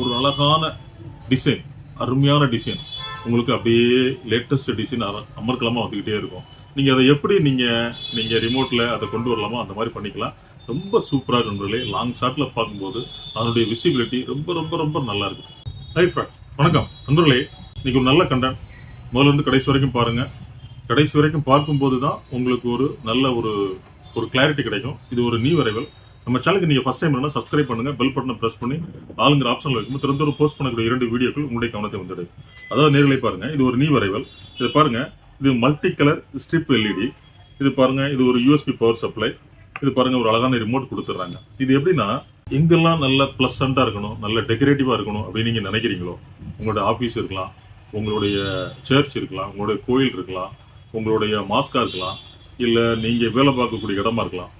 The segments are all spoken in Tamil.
ஒரு அழகான டிசைன் அருமையான டிசைன் உங்களுக்கு அப்படியே லேட்டஸ்ட் டிசைன் அமர்க்கலமாக வந்துக்கிட்டே இருக்கும். நீங்கள் அதை எப்படி நீங்கள் நீங்கள் ரிமோட்டில் அதை கொண்டு வரலாமோ அந்த மாதிரி பண்ணிக்கலாம். ரொம்ப சூப்பராக இருக்கு நண்பர்களே. லாங் ஷாட்டில் பார்க்கும்போது அதனுடைய விசிபிலிட்டி ரொம்ப ரொம்ப ரொம்ப நல்லா இருக்கு. ஹை ஃப்ரெண்ட்ஸ் வணக்கம். நண்பர்களே இன்றைக்கி ஒரு நல்ல கண்டென்ட் முதல்ல இருந்து கடைசி வரைக்கும் பாருங்கள் கடைசி வரைக்கும் பார்க்கும்போது தான் உங்களுக்கு ஒரு நல்ல ஒரு ஒரு கிளாரிட்டி கிடைக்கும். இது ஒரு நியூ வரைவல் நம்ம சேனலுக்கு நீங்க ஃபர்ஸ்ட் டைம் என்ன சப்ஸ்கிரைப் பண்ணுங்க பெல் பட்டனை பிரஸ் பண்ணி ஆளுங்கிற ஆப்ஷன்ல வைக்கும்போது ஒரு போஸ்ட் பண்ணக்கூடிய இரண்டு வீடியோக்கள் உங்களுடைய கவனத்தை வந்துடு அதாவது நேர்களை பாருங்க இது ஒரு நியூ வரைவல் இது பாருங்க இது மல்டி கலர் ஸ்ட்ரிப் எல்இடி இது பாருங்க இது ஒரு யூஎஸ்பி பவர் சப்ளை இது பாருங்க ஒரு அழகான ரிமோட் கொடுத்துட்றாங்க. இது எப்படின்னா எங்கெல்லாம் நல்ல பிளசண்டா இருக்கணும் நல்ல டெக்கரேட்டிவாக இருக்கணும் அப்படின்னு நீங்க நினைக்கிறீங்களோ உங்களோட ஆஃபீஸ் இருக்கலாம் உங்களுடைய சர்ச் இருக்கலாம் உங்களுடைய கோயில் இருக்கலாம் உங்களுடைய மாஸ்கா இருக்கலாம் இல்லை நீங்கள் வேலை பார்க்கக்கூடிய இடமா இருக்கலாம்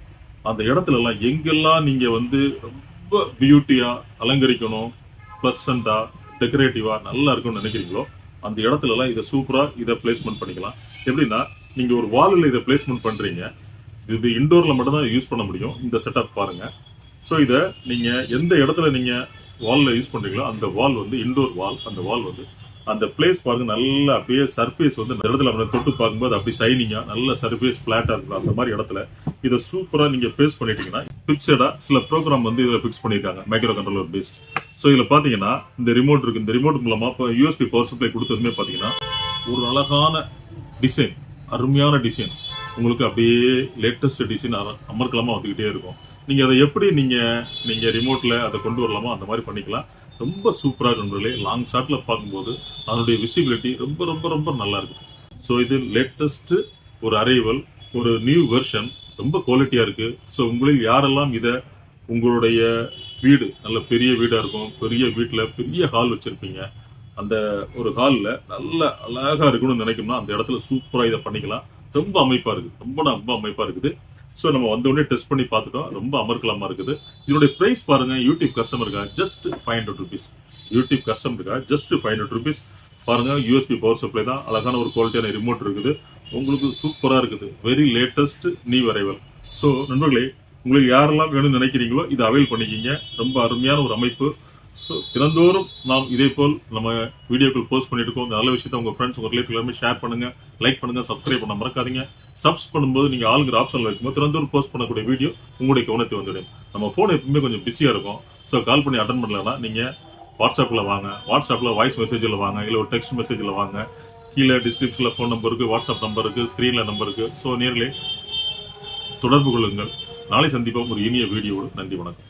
அந்த இடத்துல எல்லாம் எங்கெல்லாம் நீங்க வந்து ரொம்ப பியூட்டியா அலங்கரிக்கணும் பிளசண்டா டெக்கரேட்டிவா நல்லா இருக்கும்னு நினைக்கிறீங்களோ அந்த இடத்துல எல்லாம் இதை சூப்பரா இதை பிளேஸ்மெண்ட் பண்ணிக்கலாம். எப்படின்னா நீங்க ஒரு வாலில் இதை பிளேஸ்மெண்ட் பண்றீங்க. இது இண்டோர்ல மட்டும்தான் யூஸ் பண்ண முடியும். இந்த செட்டப் பாருங்க. ஸோ இதை நீங்க எந்த இடத்துல நீங்க வாலில் யூஸ் பண்றீங்களோ அந்த வால் வந்து இண்டோர் வால் அந்த வால் வந்து அந்த பிளேஸ் பாருங்க நல்லா அப்படியே சர்ஃபேஸ் வந்து இந்த இடத்துல நம்ம தொட்டு பார்க்கும்போது அப்படி ஷைனிங்காக நல்ல சர்ஃபேஸ் ஃப்ளாட்டாக இருக்கும். அந்த மாதிரி இடத்துல இதை சூப்பராக நீங்கள் பேஸ் பண்ணிட்டீங்கன்னா ஃபிக்ஸடாக சில ப்ரோக்ராம் வந்து இதில் ஃபிக்ஸ் பண்ணியிருக்காங்க மைக்ரோ கண்ட்ரோலர் பேஸ் ஸோ இதில் பார்த்தீங்கன்னா இந்த ரிமோட் இருக்குது இந்த ரிமோட் மூலமாக இப்போ யூஎஸ்பி பவர் சப்ளை கொடுத்ததுமே பார்த்தீங்கன்னா ஒரு அழகான டிசைன் அருமையான டிசைன் உங்களுக்கு அப்படியே லேட்டஸ்ட் டிசைன் அமர்க்கலமா வந்துக்கிட்டே இருக்கும். நீங்கள் அதை எப்படி நீங்கள் நீங்கள் ரிமோட்டில் அதை கொண்டு வரலாமோ அந்த மாதிரி பண்ணிக்கலாம். ரொம்ப சூப்பராக இருக்கு நண்பர்களே. லாங் ஷாட்டில் பார்க்கும்போது அதனுடைய விசிபிலிட்டி ரொம்ப ரொம்ப ரொம்ப நல்லா இருக்கு. ஸோ இது லேட்டஸ்ட் ஒரு அரைவல் ஒரு நியூ வெர்ஷன் ரொம்ப குவாலிட்டியாக இருக்கு. ஸோ உங்களில் யாரெல்லாம் இதை உங்களுடைய வீடு நல்ல பெரிய வீடாக இருக்கும் பெரிய வீட்டில் பெரிய ஹால் வச்சுருப்பீங்க அந்த ஒரு ஹாலில் நல்ல அழகாக இருக்கணும்னு நினைக்கணும்னா அந்த இடத்துல சூப்பராக இதை பண்ணிக்கலாம். ரொம்ப அமைப்பாக இருக்குது ரொம்ப ரொம்ப அமைப்பாக இருக்குது. ஸோ நம்ம வந்த உடனே டெஸ்ட் பண்ணி பார்த்துட்டோம். ரொம்ப அமர்க்கலமா இருக்குது. இதனுடைய ப்ரைஸ் பாருங்க. YouTube கஸ்டமருக்கா just five hundred rupees YouTube கஸ்டமருக்கா just five hundred rupees பாருங்க யூஎஸ்பி பவர் சப்ளை தான். அழகான ஒரு குவாலிட்டியான ரிமோட் இருக்குது. உங்களுக்கு சூப்பராக இருக்குது. Very latest new arrival so நண்பர்களே உங்களுக்கு யாரெல்லாம் வேணும்னு நினைக்கிறீங்களோ இதை அவைல் பண்ணிக்கிங்க. ரொம்ப அருமையான ஒரு அமைப்பு. ஸோ தினந்தோறும் நாம் இதே போல் நம்ம வீடியோக்கள் போஸ்ட் பண்ணிட்டு இருக்கோம். நல்ல விஷயத்த உங்கள் ஃப்ரெண்ட்ஸ் உங்கள் ரிலேட்டிவ் எல்லாமே ஷேர் பண்ணுங்க. லைக் பண்ணுங்கள் சப்ஸ்கிரைப் பண்ண மறக்காதீங்க. சப்ஸ் பண்ணும்போது நீங்கள் ஆளுங்கிற ஆப்ஷன்ல வைக்கும்போது தினந்தோறும் போஸ்ட் பண்ணக்கூடிய வீடியோ உங்களுடைய கவனத்தை வந்துவிடும் நம்ம ஃபோன் எப்பவுமே கொஞ்சம் பிஸியாக இருக்கும். ஸோ கால் பண்ணி அட்டன் பண்ணலன்னா நீங்கள் வாட்ஸ்அப்பில் வாங்க. வாட்ஸ்அப்பில் வாய்ஸ் மெசேஜில் வாங்க. இல்லை ஒரு டெக்ஸ்ட் மெசேஜில் வாங்க. கீழே டிஸ்கிரிப்ஷனில் ஃபோன் நம்பர் இருக்குது வாட்ஸ்அப் நம்பர் இருக்குது ஸ்க்ரீனில் நம்பர் இருக்குது ஸோ நேரிலே தொடர்பு கொள்ளுங்கள். நாளை சந்திப்போம். ஒரு இனிய வீடியோடு நன்றி வணக்கம்.